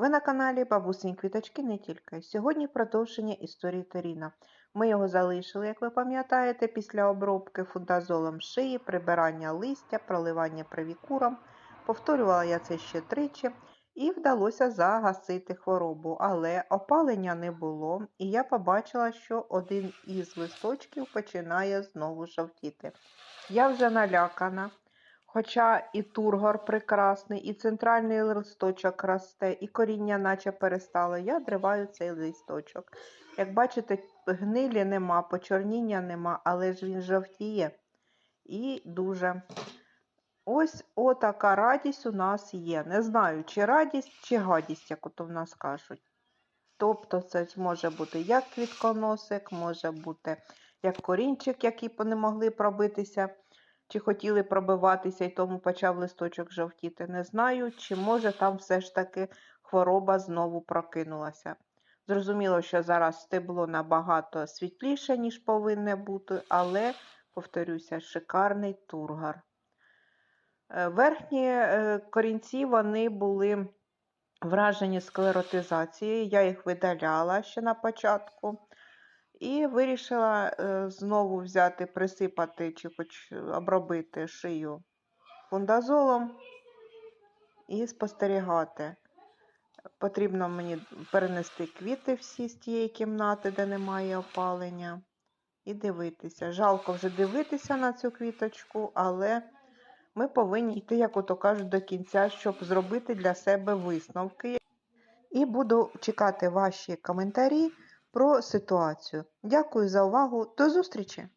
Ви на каналі Бабусині Квіточки не тільки. Сьогодні продовження історії Торіна. Ми його залишили, як ви пам'ятаєте, після обробки фундазолом шиї, прибирання листя, проливання привікуром. Повторювала я це ще тричі, і вдалося загасити хворобу, але опалення не було, і я побачила, що один із листочків починає знову жовтіти. Я вже налякана. Хоча і тургор прекрасний, і центральний листочок росте, і коріння наче перестало, я дриваю цей листочок. Як бачите, гнилі нема, почорніння нема, але ж він жовтіє. І дуже. Ось отака радість у нас є. Не знаю, чи радість, чи гадість, як ото в нас кажуть. Тобто це може бути як квітконосик, може бути як корінчик, який не могли пробитися чи хотіли пробиватися і тому почав листочок жовтіти. Не знаю, чи може там все ж таки хвороба знову прокинулася. Зрозуміло, що зараз стебло набагато світліше, ніж повинне бути, але, повторюся, шикарний тургар. Е, Верхні е, корінці вони були вражені склеротизацією, я їх видаляла ще на початку. І вирішила е, знову взяти, присипати чи хоч обробити шию фундазолом і спостерігати. Потрібно мені перенести квіти всі з тієї кімнати, де немає опалення, і дивитися. Жалко вже дивитися на цю квіточку, але ми повинні йти, як ото кажуть, до кінця, щоб зробити для себе висновки. І буду чекати ваші коментарі про ситуацію. Дякую за увагу. До зустрічі!